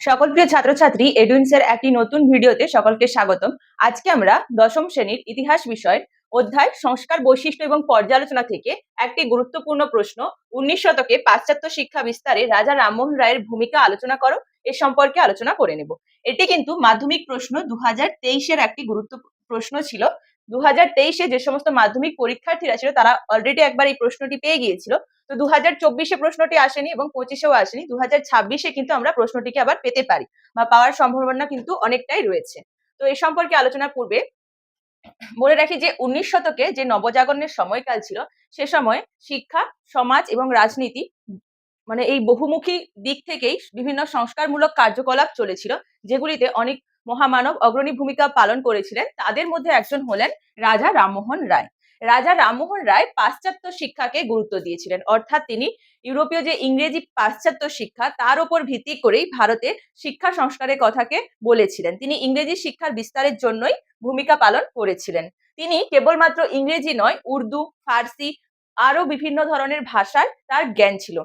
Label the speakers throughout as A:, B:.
A: সকল প্রিয় ছাত্রছাত্রী এডুইন্সের একটি নতুন ভিডিওতে সকলকে স্বাগতম। আজকে আমরা দশম শ্রেণির ইতিহাস বিষয়ের অধ্যায়, সংস্কার বৈশিষ্ট্য এবং পর্যালোচনা থেকে একটি গুরুত্বপূর্ণ প্রশ্ন, উনিশ শতকে পাশ্চাত্য শিক্ষা বিস্তারে রাজা রামমোহন রায়ের ভূমিকা আলোচনা করো, এ সম্পর্কে আলোচনা করে নেব। এটি কিন্তু মাধ্যমিক প্রশ্ন দু হাজার তেইশের একটি গুরুত্ব প্রশ্ন ছিল। দু হাজার তেইশে যে সমস্ত মাধ্যমিক পরীক্ষার্থীরা ছিল, তারা অলরেডি একবার এই প্রশ্নটি পেয়ে গিয়েছিল। তো দু হাজার চব্বিশে প্রশ্নটি আসেনি এবং পঁচিশেও আসেনি। দু হাজার ছাব্বিশে কিন্তু আমরা প্রশ্নটিকে আবার পেতে পারি বা পাওয়ার সম্ভাবনা কিন্তু অনেকটাই রয়েছে। তো এই সম্পর্কে আলোচনার পূর্বে বলে রাখি যে উনিশ শতকে যে নবজাগরণের সময়কাল ছিল, সে সময় শিক্ষা, সমাজ এবং রাজনীতি মানে এই বহুমুখী দিক থেকেই বিভিন্ন সংস্কারমূলক কার্যকলাপ চলেছিল, যেগুলিতে অনেক মহামানব অগ্রণী ভূমিকা পালন করেছিলেন, তাদের মধ্যে একজন হলেন রাজা রামমোহন রায়। রাজা রামমোহন রায় পাশ্চাত্য শিক্ষাকে গুরুত্ব দিয়েছিলেন। অর্থাৎ তিনি ইউরোপীয় যে ইংরেজি পাশ্চাত্য শিক্ষা, তার উপর ভিত্তি করেই ভারতে শিক্ষা সংস্কারের কথাকে বলেছিলেন। তিনি ইংরেজি শিক্ষার বিস্তারের জন্যই ভূমিকা পালন করেছিলেন। তিনি কেবলমাত্র ইংরেজি নয়, উর্দু, ফার্সি আরও বিভিন্ন ধরনের ভাষার তার জ্ঞান ছিল।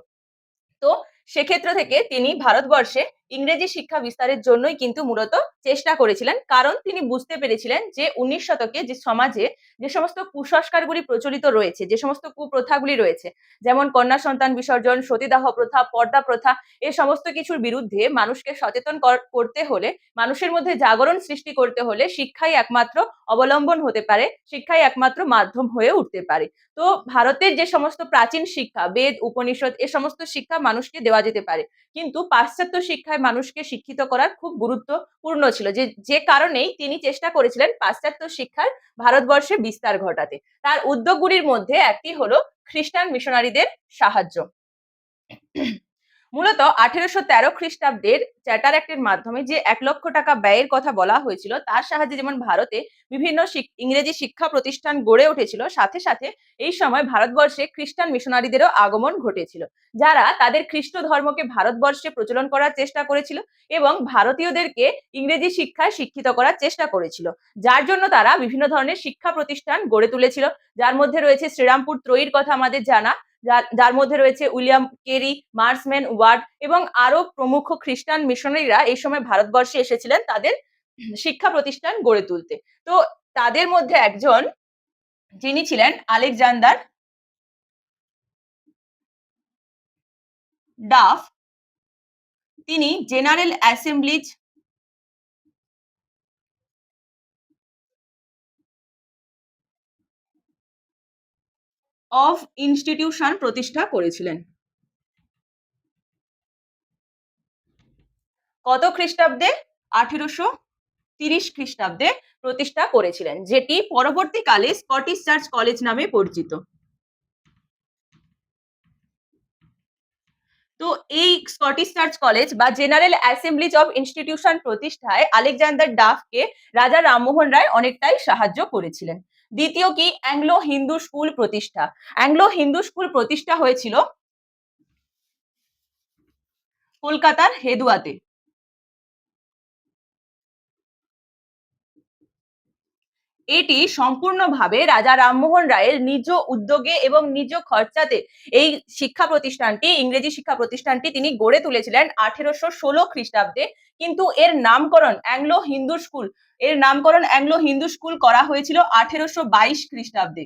A: তো সেক্ষেত্র থেকে তিনি ভারতবর্ষে ইংরেজি শিক্ষা বিস্তারের জন্যই কিন্তু মূলত চেষ্টা করেছিলেন। কারণ তিনি বুঝতে পেরেছিলেন যে উনিশ শতকে যে সমাজে যে সমস্ত কুসংস্কারগুলি প্রচলিত রয়েছে, যে সমস্ত কুপ্রথাগুলি রয়েছে, যেমন কন্যা সন্তান বিসর্জন, সতীদাহ প্রথা, পর্দা প্রথা, এ সমস্ত কিছুর বিরুদ্ধে মানুষকে সচেতন কর- করতে হলে, মানুষের মধ্যে জাগরণ সৃষ্টি করতে হলে শিক্ষাই একমাত্র অবলম্বন হতে পারে, শিক্ষাই একমাত্র মাধ্যম হয়ে উঠতে পারে। তো ভারতের যে সমস্ত প্রাচীন শিক্ষা, বেদ, উপনিষদ, এ সমস্ত শিক্ষা মানুষকে দেওয়া যেতে পারে। কিন্তু পাশ্চাত্য শিক্ষায় মানুষকে শিক্ষিত করার খুব গুরুত্বপূর্ণ ছিল। যে যে কারণেই তিনি চেষ্টা করেছিলেন পাশ্চাত্য শিক্ষার ভারতবর্ষে বিস্তার ঘটাতে। তার উদ্যোগগুলির মধ্যে একটি হলো খ্রিস্টান মিশনারিদের সাহায্য। মূলত আঠেরোশো তেরো খ্রিস্টাব্দের চ্যাটার অ্যাক্টের মাধ্যমে যে এক লক্ষ টাকা ব্যয়ের কথা বলা হয়েছিল, তার সাহায্যে যেমন ভারতে বিভিন্ন ইংরেজি শিক্ষা প্রতিষ্ঠান গড়ে উঠেছিল, সাথে সাথে এই সময় ভারতবর্ষে খ্রিস্টান মিশনারিদেরও আগমন ঘটেছিল, যারা তাদের খ্রিস্ট ধর্মকে ভারতবর্ষে প্রচলন করার চেষ্টা করেছিল এবং ভারতীয়দেরকে ইংরেজি শিক্ষায় শিক্ষিত করার চেষ্টা করেছিল, যার জন্য তারা বিভিন্ন ধরনের শিক্ষা প্রতিষ্ঠান গড়ে তুলেছিল, যার মধ্যে রয়েছে শ্রীরামপুর ত্রয়ীর কথা আমাদের জানা যার মধ্যে রয়েছে উইলিয়াম কেরি, মার্সম্যান ওয়ার্ড এবং আরও প্রমুখ খ্রিস্টান মিশনারিরা এই সময় ভারতবর্ষে এসেছিলেন তাদের শিক্ষা প্রতিষ্ঠান গড়ে তুলতে। তো তাদের মধ্যে একজন যিনি ছিলেন আলেকজান্ডার ডাফ, তিনি জেনারেল অ্যাসেম্বলিজ অফ ইনস্টিটিউশন প্রতিষ্ঠা করেছিলেন। কত খ্রিস্টাব্দে? আঠেরোশো তিরিশ খ্রিস্টাব্দে প্রতিষ্ঠা করেছিলেন, যেটি পরবর্তীকালে স্কটিশ চার্চ কলেজ নামে পরিচিত। তো এই স্কটিশ চার্চ কলেজ বা জেনারেল অ্যাসেম্বলিজ অফ ইনস্টিটিউশন প্রতিষ্ঠায় আলেকজান্ডার ডাফকে রাজা রামমোহন রায় অনেকটাই সাহায্য করেছিলেন। দ্বিতীয় কি? অ্যাংলো হিন্দু স্কুল প্রতিষ্ঠা। অ্যাংলো হিন্দু স্কুল প্রতিষ্ঠা হয়েছিল কলকাতার হেদুয়াতে। এটি সম্পূর্ণভাবে রাজা রামমোহন রায়ের নিজ উদ্যোগে এবং নিজ খরচাতে এই শিক্ষা প্রতিষ্ঠানটি, ইংরেজি শিক্ষা প্রতিষ্ঠানটি তিনি গড়ে তুলেছিলেন আঠেরোশো ষোলো খ্রিস্টাব্দে। কিন্তু এর নামকরণ অ্যাংলো হিন্দু স্কুল, এর নামকরণ অ্যাংলো হিন্দু স্কুল করা হয়েছিল আঠেরোশো বাইশ খ্রিস্টাব্দে।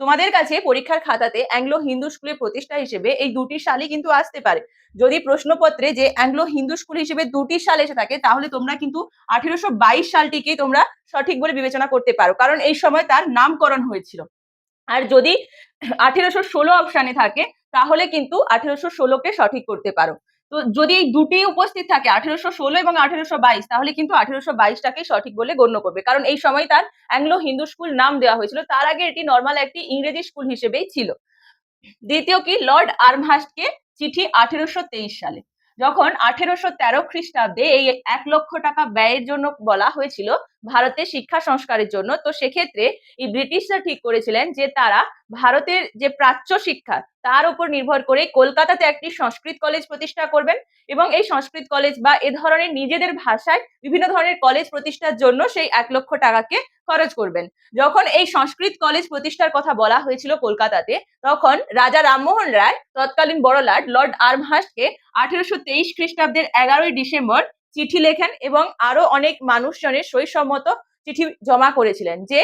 A: তোমাদের কাছে পরীক্ষার খাতাতে অ্যাংলো হিন্দু স্কুলের প্রতিষ্ঠা হিসেবে এই দুটি সালই কিন্তু আসতে পারে। যদি প্রশ্নপত্রে যে অ্যাংলো হিন্দু স্কুল হিসেবে দুটি সাল এসে থাকে, তাহলে তোমরা কিন্তু আঠেরোশো বাইশ সালটিকে তোমরা সঠিক বলে বিবেচনা করতে পারো, কারণ এই সময় তার নামকরণ হয়েছিল। আর যদি আঠেরোশো ষোলো অপশানে থাকে, তাহলে কিন্তু আঠেরোশো ষোলোকে সঠিক করতে পারো। তো যদি এই দুটি উপস্থিত থাকে, আঠেরোশো ষোলো এবং আঠেরোশো বাইশ, তাহলে কিন্তু আঠেরোশো বাইশটাকে সঠিক বলে গণ্য করবে। কারণ এই সময় তার অ্যাংলো হিন্দু স্কুল নাম দেওয়া হয়েছিল। তার আগে এটি নর্মাল একটি ইংরেজি স্কুল হিসেবেই ছিল। দ্বিতীয় কি? লর্ড আর্মহাস্টকে চিঠি আঠেরোশো তেইশ সালে। যখন আঠেরোশো তেরো খ্রিস্টাব্দে এই এক লক্ষ টাকা ব্যয়ের জন্য বলা হয়েছিল ভারতের শিক্ষা সংস্কারের জন্য, তো সেক্ষেত্রে এই ব্রিটিশরা ঠিক করেছিলেন যে তারা ভারতের যে প্রাচ্য শিক্ষা তার উপর নির্ভর করে কলকাতাতে একটি সংস্কৃত কলেজ প্রতিষ্ঠা করবেন এবং এই সংস্কৃত কলেজ বা এ ধরনের নিজেদের ভাষায় বিভিন্ন ধরনের কলেজ প্রতিষ্ঠার জন্য সেই এক লক্ষ টাকাকে খরচ করবেন। যখন এই সংস্কৃত কলেজ প্রতিষ্ঠার কথা বলা হয়েছিল কলকাতাতে, তখন রাজা রামমোহন রায়, তৎকালীন বড়লাট লর্ড আর্মহাস্টকে আঠেরোশো তেইশ খ্রিস্টাব্দের এগারোই ডিসেম্বর চিঠি লেখেন এবং আরও অনেক মানুষজনের সইসম্মত চিঠি জমা করেছিলেন যে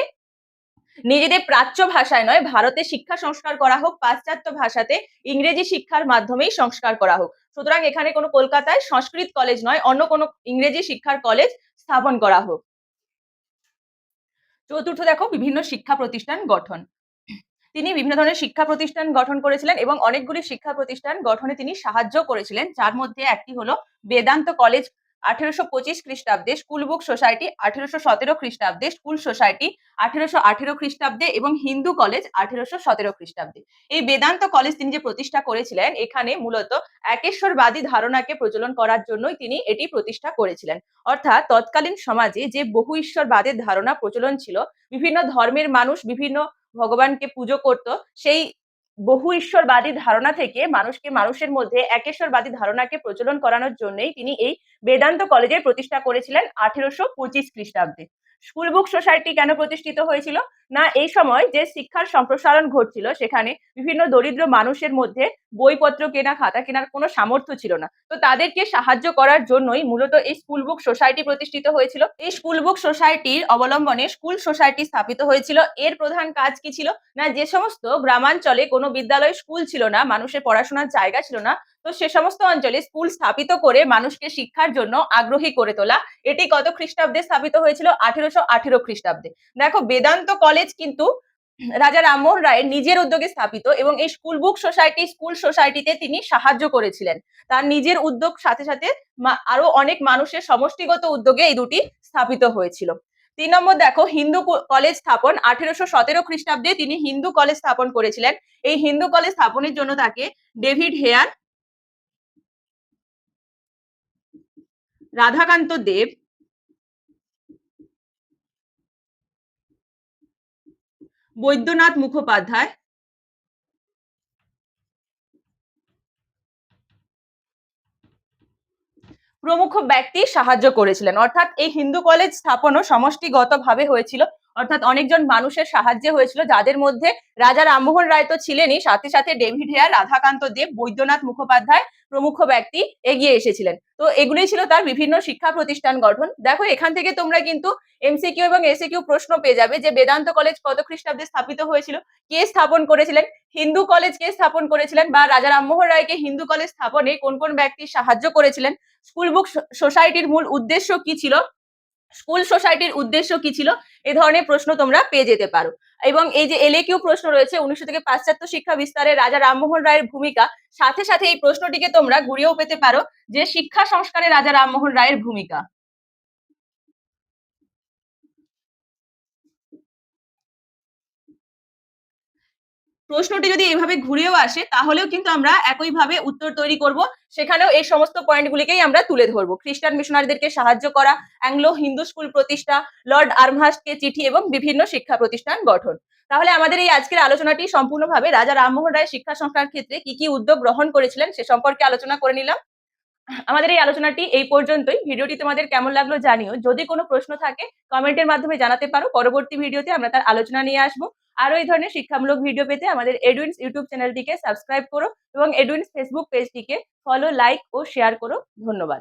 A: নিজেদের প্রাচ্য ভাষায় নয় ভারতে শিক্ষা সংস্কার করা হোক, পাশ্চাত্য ভাষাতে ইংরেজি শিক্ষার মাধ্যমেই সংস্কার করা হোক। সুতরাং এখানে কোনো কলকাতায় সংস্কৃত কলেজ নয়, অন্য কোনো ইংরেজি শিক্ষার কলেজ স্থাপন করা হোক। চতুর্থ দেখো, বিভিন্ন শিক্ষা প্রতিষ্ঠান গঠন। তিনি বিভিন্ন ধরনের শিক্ষা প্রতিষ্ঠান গঠন করেছিলেন এবং অনেকগুলি শিক্ষা প্রতিষ্ঠান গঠনে তিনি সাহায্য করেছিলেন। যার মধ্যে একটি হলো বেদান্ত কলেজ আঠেরোশো পঁচিশ খ্রিস্টাব্দে স্কুল বুক সোসাইটি আঠেরোশো সতেরো খ্রিস্টাব্দে স্কুল সোসাইটি আঠেরোশো আঠেরো খ্রিস্টাব্দে এবং হিন্দু কলেজ আঠেরোশো সতেরো খ্রিস্টাব্দে। এই বেদান্ত কলেজ তিনি যে প্রতিষ্ঠা করেছিলেন, এখানে মূলত একেশ্বরবাদী ধারণাকে প্রচলন করার জন্যই তিনি এটি প্রতিষ্ঠা করেছিলেন। অর্থাৎ তৎকালীন সমাজে যে বহু ঈশ্বরবাদের ধারণা প্রচলন ছিল, বিভিন্ন ধর্মের মানুষ বিভিন্ন ভগবানকে পুজো করত, সেই বহু ঈশ্বরবাদী ধারণা থেকে মানুষকে মানুষের মধ্যে একেশ্বরবাদী ধারণাকে প্রচলন করানোর জন্যই তিনি এই বেদান্ত কলেজের প্রতিষ্ঠা করেছিলেন আঠেরোশো পঁচিশ খ্রিস্টাব্দে। স্কুল বুক সোসাইটি কেন প্রতিষ্ঠিত হয়েছিল? না, এই সময় যে শিক্ষার সম্প্রসারণ ঘটছিল, সেখানে বিভিন্ন দরিদ্র মানুষের মধ্যে বইপত্র কেনা, খাতা কেনার কোনো সামর্থ্য ছিল না। তো তাদেরকে সাহায্য করার জন্যই মূলত এই স্কুল বুক সোসাইটি প্রতিষ্ঠিত হয়েছিল। এই স্কুল বুক সোসাইটির অবলম্বনে স্কুল সোসাইটি স্থাপিত হয়েছিল। এর প্রধান কাজ কি ছিল? না, যে সমস্ত গ্রামাঞ্চলে কোনো বিদ্যালয় স্কুল ছিল না, মানুষের পড়াশোনার জায়গা ছিল না তো সে সমস্ত অঞ্চলে স্কুল স্থাপিত করে মানুষকে শিক্ষার জন্য আগ্রহী করে তোলা। এটি কত খ্রিস্টাব্দে স্থাপিত হয়েছিল? আঠেরোশো আঠেরো খ্রিস্টাব্দে। দেখো, বেদান্ত কলেজ কিন্তু রাজা রামমোহন রায়ের নিজের উদ্যোগে স্থাপিত এবং এই স্কুল বুক সোসাইটি, স্কুল সোসাইটিতে তিনি সাহায্য করেছিলেন। তার নিজের উদ্যোগ সাথে সাথে আরও অনেক মানুষের সমষ্টিগত উদ্যোগে এই দুটি স্থাপিত হয়েছিল। তিন নম্বর দেখো, হিন্দু কলেজ স্থাপন আঠেরোশো সতেরো খ্রিস্টাব্দে তিনি হিন্দু কলেজ স্থাপন করেছিলেন। এই হিন্দু কলেজ স্থাপনের জন্য তাকে ডেভিড হেয়ার রাধাকান্ত দেব। বৈদ্যনাথ মুখোপাধ্যায়। প্রমুখ ব্যক্তি সাহায্য করেছিলেন। অর্থাৎ এই হিন্দু কলেজ স্থাপনও সমষ্টিগতভাবে হয়েছিল। অর্থাৎ অনেকজন মানুষের সাহায্যে হয়েছিল, যাদের মধ্যে রাজা রামমোহন রায় তো ছিলেনই। সাথে সাথে ডেভিড হেয়ার, রাধাকান্ত দেব, বৈদ্যনাথ মুখোপাধ্যায় প্রমুখ ব্যক্তি এগিয়ে এসেছিলেন। তো এগুলোই ছিল তার বিভিন্ন শিক্ষা প্রতিষ্ঠান গঠন। দেখো, এখান থেকে তোমরা কিন্তু এমসিকিউ এবং এসিকিউ প্রশ্ন পেয়ে যাবে যে বেদান্ত কলেজ কত খ্রিস্টাব্দে স্থাপিত হয়েছিল, কে স্থাপন করেছিলেন? হিন্দু কলেজ কে স্থাপন করেছিলেন? বা রাজা রামমোহন রায়কে হিন্দু কলেজ স্থাপনে কোন কোন ব্যক্তি সাহায্য করেছিলেন? স্কুল বুক সোসাইটির মূল উদ্দেশ্য কি ছিল? স্কুল সোসাইটির উদ্দেশ্য কি ছিল? এ ধরনের প্রশ্ন তোমরা পেয়ে যেতে পারো। এবং এই যে এলে কিউ প্রশ্ন রয়েছে, উনিশশো থেকে পাশ্চাত্য শিক্ষা বিস্তারে রাজা রামমোহন রায়ের ভূমিকা, সাথে সাথে এই প্রশ্নটিকে তোমরা ঘুরিয়েও পেতে পারো যে শিক্ষা সংস্কারে রাজা রামমোহন রায়ের ভূমিকা। প্রশ্নটি যদি এভাবে ঘুরেও আসে, তাহলেও কিন্তু আমরা একইভাবে উত্তর তৈরি করব। সেখানেও এই সমস্ত পয়েন্টগুলিকেই আমরা তুলে ধরবো। খ্রিস্টান মিশনারিদেরকে সাহায্য করা, অ্যাংলো হিন্দু স্কুল প্রতিষ্ঠা, লর্ড আর্মহাস্টকে চিঠি এবং বিভিন্ন শিক্ষা প্রতিষ্ঠান গঠন। তাহলে আমাদের এই আজকের আলোচনাটি সম্পূর্ণভাবে রাজা রামমোহন রায় শিক্ষা সংস্কার ক্ষেত্রে কি কি উদ্যোগ গ্রহণ করেছিলেন সে সম্পর্কে আলোচনা করে নিলাম। আমাদের এই আলোচনাটি এই পর্যন্তই। ভিডিওটি তোমাদের কেমন লাগল জানিও। যদি কোনো প্রশ্ন থাকে কমেন্টের মাধ্যমে জানাতে পারো। পরবর্তী ভিডিওতে আমরা তার আলোচনা নিয়ে আসব। আরও এই ধরনের শিক্ষামূলক ভিডিও পেতে আমাদের এডুইন্স ইউটিউব চ্যানেলটিকে সাবস্ক্রাইব করো এবং এডুইন্স ফেসবুক পেজটিকে ফলো লাইক ও শেয়ার করো। ধন্যবাদ।